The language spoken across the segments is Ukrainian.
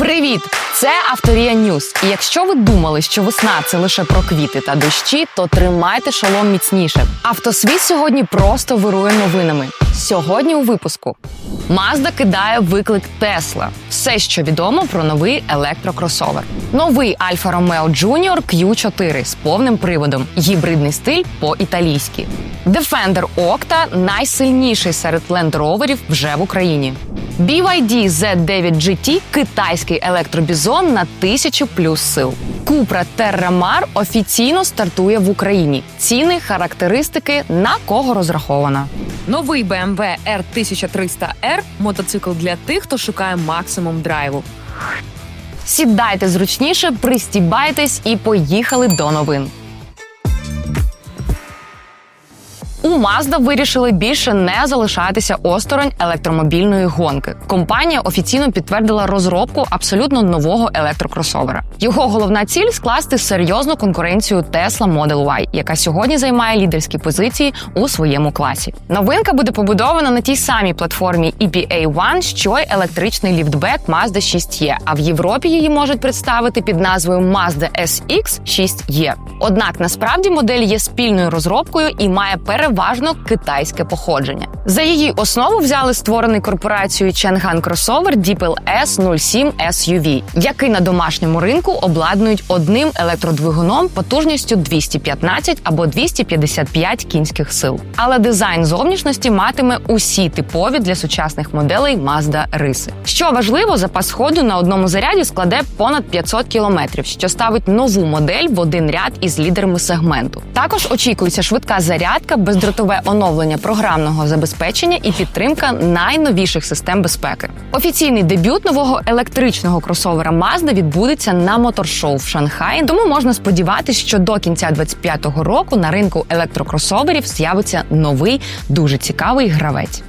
Привіт! Це Авторія Ньюс. І якщо ви думали, що весна це лише про квіти та дощі, то тримайте шолом міцніше. Автосвіт сьогодні просто вирує новинами. Сьогодні у випуску Mazda кидає виклик Tesla. Все, що відомо про новий електрокросовер. Новий Alfa Romeo Junior Q4 з повним приводом. Гібридний стиль по-італійськи. Defender Octa найсильніший серед Roverів вже в Україні. BYD Z9 GT – китайський електробізон на тисячу плюс сил. Cupra Terra офіційно стартує в Україні. Ціни, характеристики на кого розрахована. Новий BMW R1300R – мотоцикл для тих, хто шукає максимум драйву. Сідайте зручніше, пристібайтесь і поїхали до новин. У Mazda вирішили більше не залишатися осторонь електромобільної гонки. Компанія офіційно підтвердила розробку абсолютно нового електрокросовера. Його головна ціль скласти серйозну конкуренцію Tesla Model Y, яка сьогодні займає лідерські позиції у своєму класі. Новинка буде побудована на тій самій платформі EPA One, що й електричний ліфтбек Mazda 6E, А в Європі її можуть представити під назвою Mazda SX 6E. Однак насправді модель є спільною розробкою і має переважно китайське походження. За її основу взяли створений корпорацією Chang'an кросовер DeepL S07 SUV, який на домашньому ринку обладнують одним електродвигуном потужністю 215 або 255 кінських сил. Але дизайн зовнішності матиме усі типові для сучасних моделей Mazda риси. Що важливо, запас ходу на одному заряді складе понад 500 кілометрів, що ставить нову модель в один ряд із лідерами сегменту. Також очікується швидка зарядка, бездротове оновлення програмного забезпечення і підтримка найновіших систем безпеки. Офіційний дебют нового електричного кросовера Mazda відбудеться на моторшоу в Шанхаї, тому можна сподіватися, що до кінця 2025 року на ринку електрокросоверів з'явиться новий дуже цікавий гравець.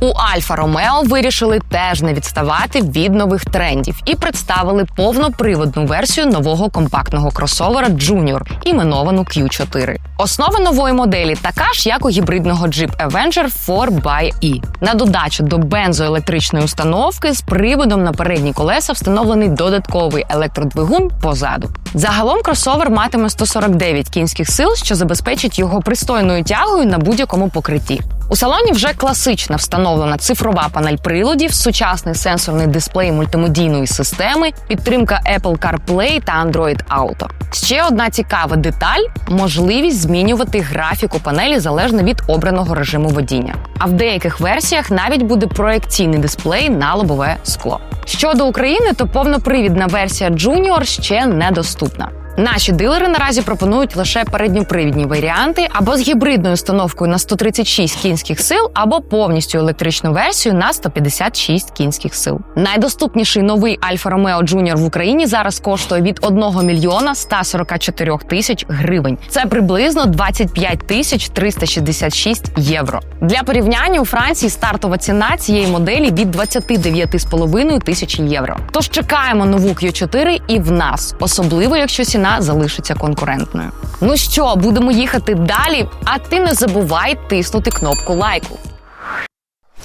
У Альфа Ромео вирішили теж не відставати від нових трендів і представили повноприводну версію нового компактного кросовера Junior, іменовану Q4. Основа нової моделі така ж, як у гібридного Jeep Avenger 4xE. На додачу до бензоелектричної установки з приводом на передні колеса встановлений додатковий електродвигун позаду. Загалом кросовер матиме 149 кінських сил, що забезпечить його пристойною тягою на будь-якому покритті. У салоні вже класична встановлена цифрова панель приладів, сучасний сенсорний дисплей мультимедійної системи, підтримка Apple CarPlay та Android Auto. Ще одна цікава деталь можливість змінювати графіку панелі залежно від обраного режиму водіння. А в деяких версіях навіть буде проекційний дисплей на лобове скло. Щодо України, то повнопривідна версія Junior ще недоступна. Наші дилери наразі пропонують лише передньопривідні варіанти або з гібридною установкою на 136 кінських сил, або повністю електричну версію на 156 кінських сил. Найдоступніший новий Альфа Ромео Junior в Україні зараз коштує від 1 мільйона 144 тисяч гривень. Це приблизно 25 тисяч 366 євро. Для порівняння у Франції стартова ціна цієї моделі від 29,5 тисяч євро. Тож чекаємо нову Q4 і в нас, особливо якщо ціна залишиться конкурентною. Ну що, будемо їхати далі? А ти не забувай тиснути кнопку лайку.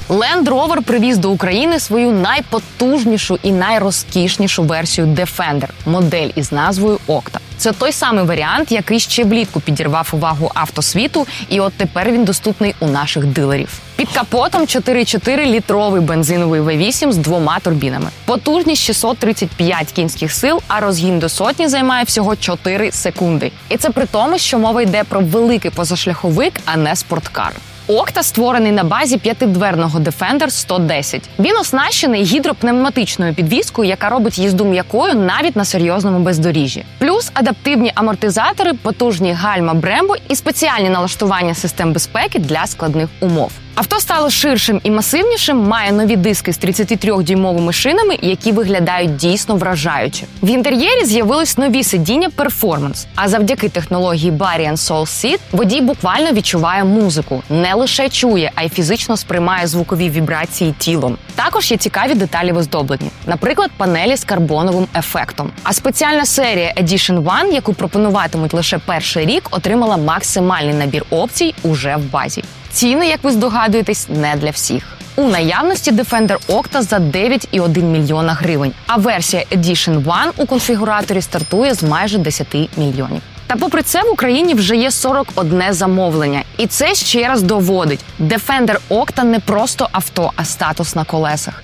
Land Rover привіз до України свою найпотужнішу і найрозкішнішу версію Defender – модель із назвою Octa. Це той самий варіант, який ще влітку підірвав увагу автосвіту, і от тепер він доступний у наших дилерів. Під капотом 4,4 літровий бензиновий V8 з двома турбінами. Потужність 635 кінських сил, а розгін до сотні займає всього 4 секунди. І це при тому, що мова йде про великий позашляховик, а не спорткар. Окта створений на базі п'ятидверного Defender 110. Він оснащений гідропневматичною підвіскою, яка робить їзду м'якою навіть на серйозному бездоріжжі. Плюс адаптивні амортизатори, потужні гальма Brembo і спеціальні налаштування систем безпеки для складних умов. Авто стало ширшим і масивнішим, має нові диски з 33-дюймовими шинами, які виглядають дійсно вражаюче. В інтер'єрі з'явились нові сидіння перформанс. А завдяки технології Barian Soul Seat водій буквально відчуває музику, не лише чує, а й фізично сприймає звукові вібрації тілом. Також є цікаві деталі в оздобленні, наприклад, панелі з карбоновим ефектом. А спеціальна серія Edition One, яку пропонуватимуть лише перший рік, отримала максимальний набір опцій уже в базі. Ціни, як ви здогадуєтесь, не для всіх. У наявності Defender Octa за 9,1 мільйона гривень, а версія Edition One у конфігураторі стартує з майже 10 мільйонів. Та попри це в Україні вже є 41 замовлення, і це ще раз доводить: Defender Octa не просто авто, а статус на колесах.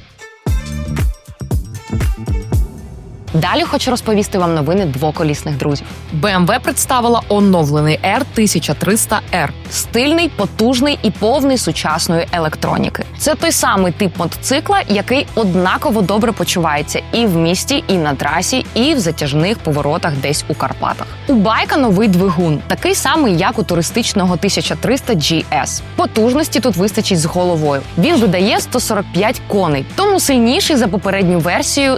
Далі хочу розповісти вам новини двоколісних друзів. BMW представила оновлений R1300R. Стильний, потужний і повний сучасної електроніки. Це той самий тип мотоцикла, який однаково добре почувається і в місті, і на трасі, і в затяжних поворотах десь у Карпатах. У байка новий двигун, такий самий, як у туристичного 1300 GS. Потужності тут вистачить з головою. Він видає 145 коней, тому сильніший за попередню версію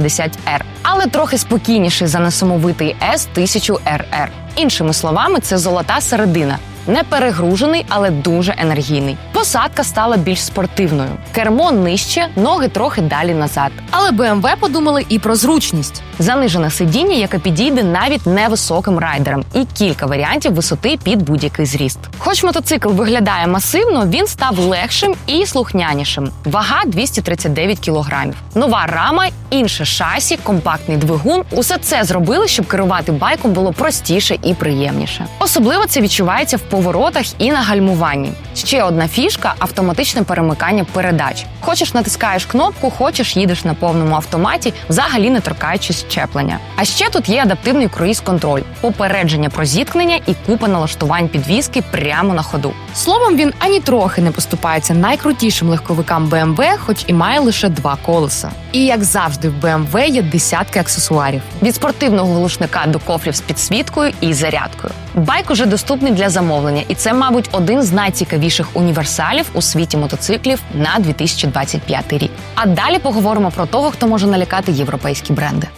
S1250R, але трохи спокійніший за несамовитий S1000RR. Іншими словами, це золота середина. Не перегружений, але дуже енергійний. Посадка стала більш спортивною. Кермо нижче, ноги трохи далі назад. Але BMW подумали і про зручність. Занижене сидіння, яке підійде навіть невисоким райдерам, і кілька варіантів висоти під будь-який зріст. Хоч мотоцикл виглядає масивно, він став легшим і слухнянішим. Вага 239 кілограмів. Нова рама, інше шасі, компактний двигун усе це зробили, щоб керувати байком було простіше і приємніше. Особливо це відчувається в поворотах і на гальмуванні. Ще одна фішка автоматичне перемикання передач. Хочеш натискаєш кнопку, хочеш їдеш на повному автоматі, взагалі не торкаючись щеплення. А ще тут є адаптивний круїз-контроль, попередження про зіткнення і купа налаштувань підвіски прямо на ходу. Словом, він ані трохи не поступається найкрутішим легковикам BMW, хоч і має лише два колеса. І як завжди, в BMW є десятки аксесуарів від спортивного глушника до кофрів з підсвіткою і зарядкою. Байк уже доступний для замовлення, і це, мабуть, один з найцікавіших універсалів у світі мотоциклів на 2025 рік. А далі поговоримо про того, хто може налякати європейські бренди.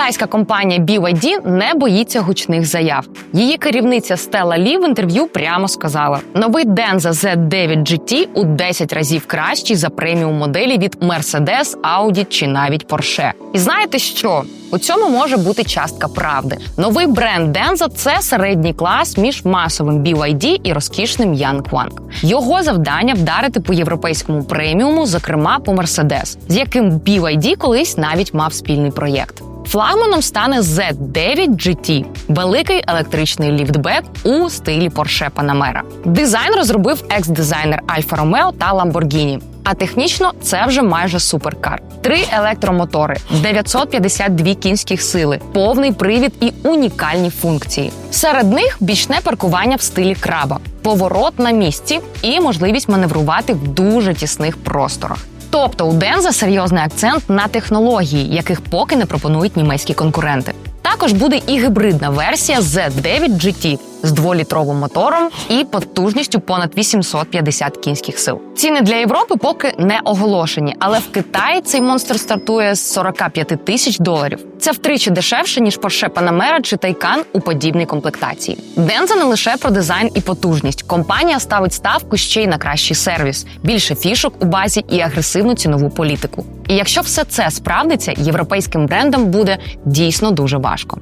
Китайська компанія BYD не боїться гучних заяв. Її керівниця Стелла Лі в інтерв'ю прямо сказала: новий Denza Z9 GT у 10 разів кращий за преміум моделі від Mercedes, Audi чи навіть Porsche. І знаєте що? У цьому може бути частка правди. Новий бренд Denza – це середній клас між масовим BYD і розкішним Yangwang. Його завдання вдарити по європейському преміуму, зокрема по Mercedes, з яким BYD колись навіть мав спільний проєкт. Флагманом стане Z9 GT – великий електричний ліфтбек у стилі Porsche Panamera. Дизайн розробив екс-дизайнер Альфа Ромео та Lamborghini. А технічно це вже майже суперкар. Три електромотори, 952 кінських сили, повний привід і унікальні функції. Серед них бічне паркування в стилі краба, поворот на місці і можливість маневрувати в дуже тісних просторах. Тобто у Денза серйозний акцент на технології, яких поки не пропонують німецькі конкуренти. Також буде і гібридна версія Z9 GT з дволітровим мотором і потужністю понад 850 кінських сил. Ціни для Європи поки не оголошені, але в Китаї цей монстр стартує з 45 тисяч доларів. Це втричі дешевше ніж Porsche Panamera чи Taycan у подібній комплектації. Денза не лише про дизайн і потужність. Компанія ставить ставку ще й на кращий сервіс, більше фішок у базі і агресивну цінову політику. І якщо все це справдиться, європейським брендам буде дійсно дуже важко.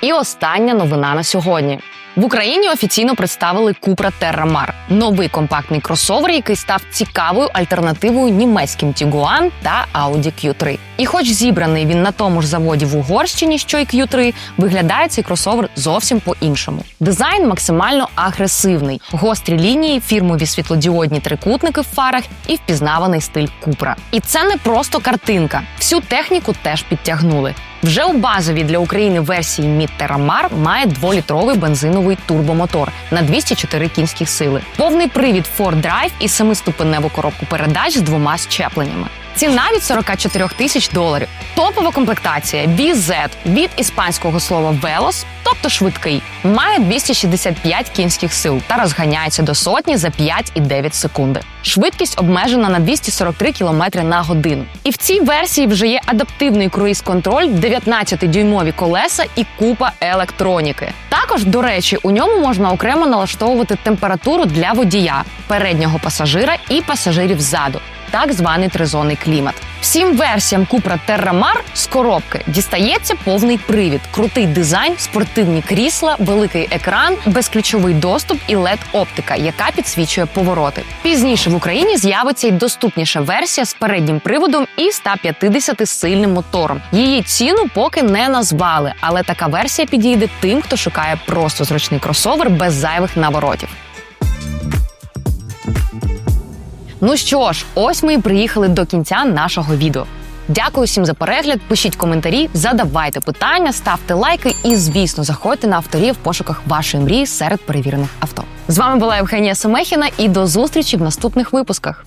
І остання новина на сьогодні. В Україні офіційно представили Cupra Terramar – новий компактний кросовер, який став цікавою альтернативою німецьким Tiguan та Audi Q3. І хоч зібраний він на тому ж заводі в Угорщині, що й Q3, виглядає цей кросовер зовсім по-іншому. Дизайн максимально агресивний, гострі лінії, фірмові світлодіодні трикутники в фарах і впізнаваний стиль Cupra. І це не просто картинка. Всю техніку теж підтягнули. Вже у базовій для України версії Terramar має дволітровий бензиновий турбомотор на 204 кінських сили, повний привід Ford Drive і семиступеневу коробку передач з двома щепленнями. Ціна від 44 тисяч доларів. Топова комплектація VZ від іспанського слова velos, тобто швидкий, має 265 кінських сил та розганяється до сотні за 5,9 секунди. Швидкість обмежена на 243 км на годину. І в цій версії вже є адаптивний круїз-контроль, 19-дюймові колеса і купа електроніки. Також, до речі, у ньому можна окремо налаштовувати температуру для водія, переднього пасажира і пасажирів ззаду так званий тризонний клімат. Всім версіям Cupra Terramar з коробки дістається повний привід, крутий дизайн, спортивні крісла, великий екран, безключовий доступ і led оптика яка підсвічує повороти. Пізніше в Україні з'явиться й доступніша версія з переднім приводом і 150 сильним мотором. Її ціну поки не назвали, але така версія підійде тим, хто шукає просто зручний кросовер без зайвих наворотів. Ну що ж, ось ми і приїхали до кінця нашого відео. Дякую всім за перегляд. Пишіть коментарі, задавайте питання, ставте лайки і, звісно, заходьте на авторів в пошуках вашої мрії серед перевірених авто. З вами була Євгенія Семехіна і до зустрічі в наступних випусках.